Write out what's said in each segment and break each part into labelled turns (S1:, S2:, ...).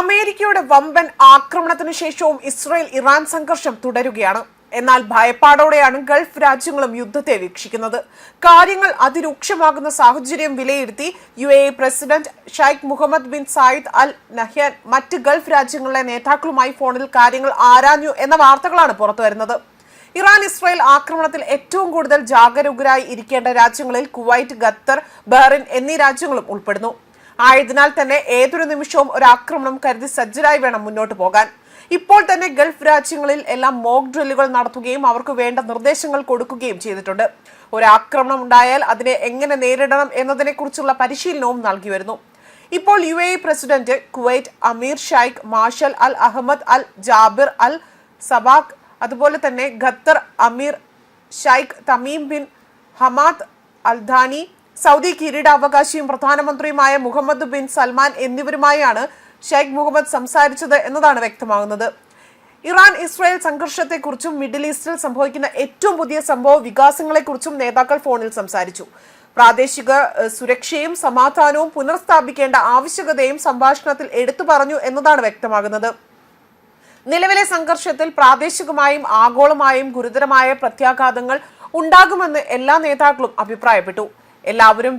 S1: അമേരിക്കയുടെ വമ്പൻ ആക്രമണത്തിനു ശേഷവും ഇസ്രായേൽ ഇറാൻ സംഘർഷം തുടരുകയാണ്. എന്നാൽ ഭയപ്പാടോടെയാണ് ഗൾഫ് രാജ്യങ്ങളും യുദ്ധത്തെ വീക്ഷിക്കുന്നത്. കാര്യങ്ങൾ അതിരൂക്ഷമാകുന്ന സാഹചര്യം വിലയിരുത്തി U A president Sheikh Mohammed bin Zayed Al Nahyan മറ്റ് ഗൾഫ് രാജ്യങ്ങളിലെ നേതാക്കളുമായി ഫോണിൽ കാര്യങ്ങൾ ആരാഞ്ഞു എന്ന വാർത്തകളാണ് പുറത്തുവരുന്നത്. ഇറാൻ ഇസ്രായേൽ ആക്രമണത്തിൽ ഏറ്റവും കൂടുതൽ ജാഗരൂകരായി ഇരിക്കേണ്ട രാജ്യങ്ങളിൽ കുവൈറ്റ് ഖത്തർ ബഹ്റിൻ എന്നീ രാജ്യങ്ങളും ഉൾപ്പെടുന്നു. ആയതിനാൽ തന്നെ ഏതൊരു നിമിഷവും ഒരു ആക്രമണം കരുതി സജ്ജരായി വേണം മുന്നോട്ട് പോകാൻ. ഇപ്പോൾ തന്നെ ഗൾഫ് രാജ്യങ്ങളിൽ എല്ലാം മോക്ക് ഡ്രില്ലുകൾ നടത്തുകയും അവർക്ക് വേണ്ട നിർദ്ദേശങ്ങൾ കൊടുക്കുകയും ചെയ്തിട്ടുണ്ട്. ഒരു ആക്രമണം ഉണ്ടായാൽ അതിനെ എങ്ങനെ നേരിടണം എന്നതിനെക്കുറിച്ചുള്ള പരിശീലനവും നൽകി വരുന്നു. ഇപ്പോൾ U A president Kuwait Ameer Sheikh Mishal Al Ahmad Al Jaber Al Sabah അതുപോലെ തന്നെ ഖത്തർ അമീർ Sheikh Tamim bin Hamad Al Thani Saudi കിരീടാവകാശിയും പ്രധാനമന്ത്രിയുമായ മുഹമ്മദ് ബിൻ സൽമാൻ എന്നിവരുമായാണ് ഷെയ്ഖ് മുഹമ്മദ് സംസാരിച്ചത് എന്നതാണ് വ്യക്തമാകുന്നത്. ഇറാൻ ഇസ്രായേൽ സംഘർഷത്തെക്കുറിച്ചും മിഡിൽ ഈസ്റ്റിൽ സംഭവിക്കുന്ന ഏറ്റവും പുതിയ സംഭവ വികാസങ്ങളെക്കുറിച്ചും നേതാക്കൾ ഫോണിൽ സംസാരിച്ചു. പ്രാദേശിക സുരക്ഷയും സമാധാനവും പുനഃസ്ഥാപിക്കേണ്ട ആവശ്യകതയും സംഭാഷണത്തിൽ എടുത്തു പറഞ്ഞു എന്നതാണ് വ്യക്തമാകുന്നത്. നിലവിലെ സംഘർഷത്തിൽ പ്രാദേശികമായും ആഗോളമായും ഗുരുതരമായ പ്രത്യാഘാതങ്ങൾ ഉണ്ടാകുമെന്ന് എല്ലാ നേതാക്കളും അഭിപ്രായപ്പെട്ടു. എല്ലാവരും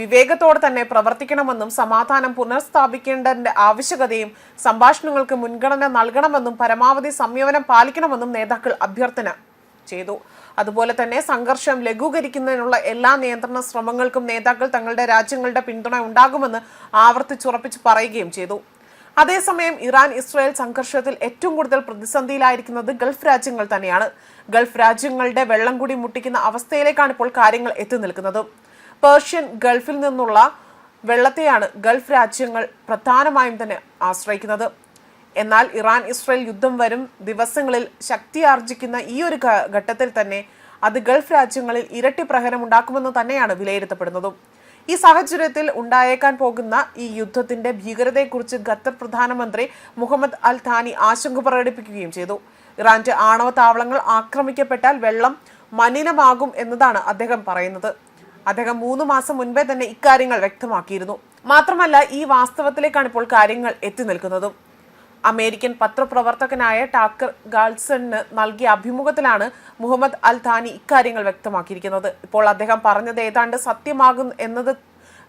S1: വിവേകത്തോടെ തന്നെ പ്രവർത്തിക്കണമെന്നും സമാധാനം പുനഃസ്ഥാപിക്കേണ്ടതിന്റെ ആവശ്യകതയും സംഭാഷണങ്ങൾക്ക് മുൻഗണന നൽകണമെന്നും പരമാവധി സംയമനം പാലിക്കണമെന്നും നേതാക്കൾ അഭ്യർത്ഥന ചെയ്തു. അതുപോലെ തന്നെ സംഘർഷം ലഘൂകരിക്കുന്നതിനുള്ള എല്ലാ നിയന്ത്രണ ശ്രമങ്ങൾക്കും നേതാക്കൾ തങ്ങളുടെ രാജ്യങ്ങളുടെ പിന്തുണ ഉണ്ടാകുമെന്ന് ആവർത്തിച്ചുറപ്പിച്ച് പറയുകയും ചെയ്തു. അതേസമയം ഇറാൻ ഇസ്രായേൽ സംഘർഷത്തിൽ ഏറ്റവും കൂടുതൽ പ്രതിസന്ധിയിലായിരിക്കുന്നത് ഗൾഫ് രാജ്യങ്ങൾ തന്നെയാണ്. ഗൾഫ് രാജ്യങ്ങളുടെ വെള്ളം കൂടി മുട്ടിക്കുന്ന അവസ്ഥയിലേക്കാണ് ഇപ്പോൾ കാര്യങ്ങൾ എത്തി നിൽക്കുന്നത്. പേർഷ്യൻ ഗൾഫിൽ നിന്നുള്ള വെള്ളത്തെയാണ് ഗൾഫ് രാജ്യങ്ങൾ പ്രധാനമായും തന്നെ ആശ്രയിക്കുന്നത്. എന്നാൽ ഇറാൻ ഇസ്രായേൽ യുദ്ധം വരും ദിവസങ്ങളിൽ ശക്തിയാർജിക്കുന്ന ഈ ഒരു ഘട്ടത്തിൽ തന്നെ അത് ഗൾഫ് രാജ്യങ്ങളിൽ ഇരട്ടി പ്രഹരം ഉണ്ടാക്കുമെന്ന് തന്നെയാണ് വിലയിരുത്തപ്പെടുന്നതും. ഈ സാഹചര്യത്തിൽ ഉണ്ടായേക്കാൻ പോകുന്ന ഈ യുദ്ധത്തിന്റെ ഭീകരതയെക്കുറിച്ച് ഖത്തർ പ്രധാനമന്ത്രി മുഹമ്മദ് അൽ ഥാനി ആശങ്ക പ്രകടിപ്പിക്കുകയും ചെയ്തു. ഇറാന്റെ ആണവ താവളങ്ങൾ ആക്രമിക്കപ്പെട്ടാൽ വെള്ളം മലിനമാകും എന്നതാണ് അദ്ദേഹം പറയുന്നത്. അദ്ദേഹം മൂന്ന് മാസം മുൻപേ തന്നെ ഇക്കാര്യങ്ങൾ വ്യക്തമാക്കിയിരുന്നു. മാത്രമല്ല ഈ വാസ്തവത്തിലേക്കാണ് ഇപ്പോൾ കാര്യങ്ങൾ എത്തി നിൽക്കുന്നതും. അമേരിക്കൻ പത്രപ്രവർത്തകനായ ടാക്കർ ഗാൾസണിന് നൽകിയ അഭിമുഖത്തിലാണ് മുഹമ്മദ് അൽ ധാനി ഇക്കാര്യങ്ങൾ വ്യക്തമാക്കിയിരിക്കുന്നത്. ഇപ്പോൾ അദ്ദേഹം പറഞ്ഞത് ഏതാണ്ട് സത്യമാകും എന്നത്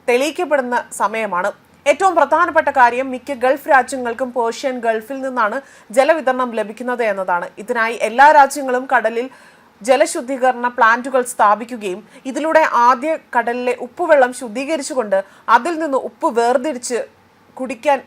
S1: തെളിയിക്കപ്പെടുന്ന സമയമാണ്. ഏറ്റവും പ്രധാനപ്പെട്ട കാര്യം മിക്ക ഗൾഫ് രാജ്യങ്ങൾക്കും പേർഷ്യൻ ഗൾഫിൽ നിന്നാണ് ജലവിതരണം ലഭിക്കുന്നത് എന്നതാണ്. ഇതിനായി എല്ലാ രാജ്യങ്ങളും കടലിൽ ജലശുദ്ധീകരണ പ്ലാന്റുകൾ സ്ഥാപിക്കുകയും ഇതിലൂടെ ആദ്യ കടലിലെ ഉപ്പുവെള്ളം ശുദ്ധീകരിച്ചുകൊണ്ട് അതിൽ നിന്ന് ഉപ്പ് വേർതിരിച്ച് കുടിക്കാൻ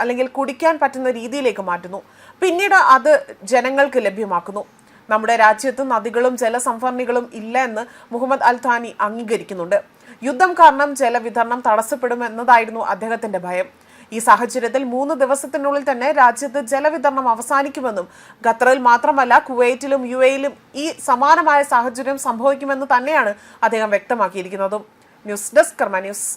S1: അല്ലെങ്കിൽ കുടിക്കാൻ പറ്റുന്ന രീതിയിലേക്ക് മാറ്റുന്നു. പിന്നീട് അത് ജനങ്ങൾക്ക് ലഭ്യമാക്കുന്നു. നമ്മുടെ രാജ്യത്ത് നദികളും ജലസംഭരണികളും ഇല്ല എന്ന് മുഹമ്മദ് അൽ ഥാനി അംഗീകരിക്കുന്നുണ്ട്. യുദ്ധം കാരണം ജലവിതരണം തടസ്സപ്പെടുമെന്നതായിരുന്നു അദ്ദേഹത്തിന്റെ ഭയം. ഈ സാഹചര്യത്തിൽ മൂന്ന് ദിവസത്തിനുള്ളിൽ തന്നെ രാജ്യത്ത് ജലവിതരണം അവസാനിക്കുമെന്നും ഖത്തറിൽ മാത്രമല്ല കുവൈറ്റിലും യു എയിലും ഈ സമാനമായ സാഹചര്യം സംഭവിക്കുമെന്ന് തന്നെയാണ് അദ്ദേഹം വ്യക്തമാക്കിയിരിക്കുന്നതും. News desk Karma news.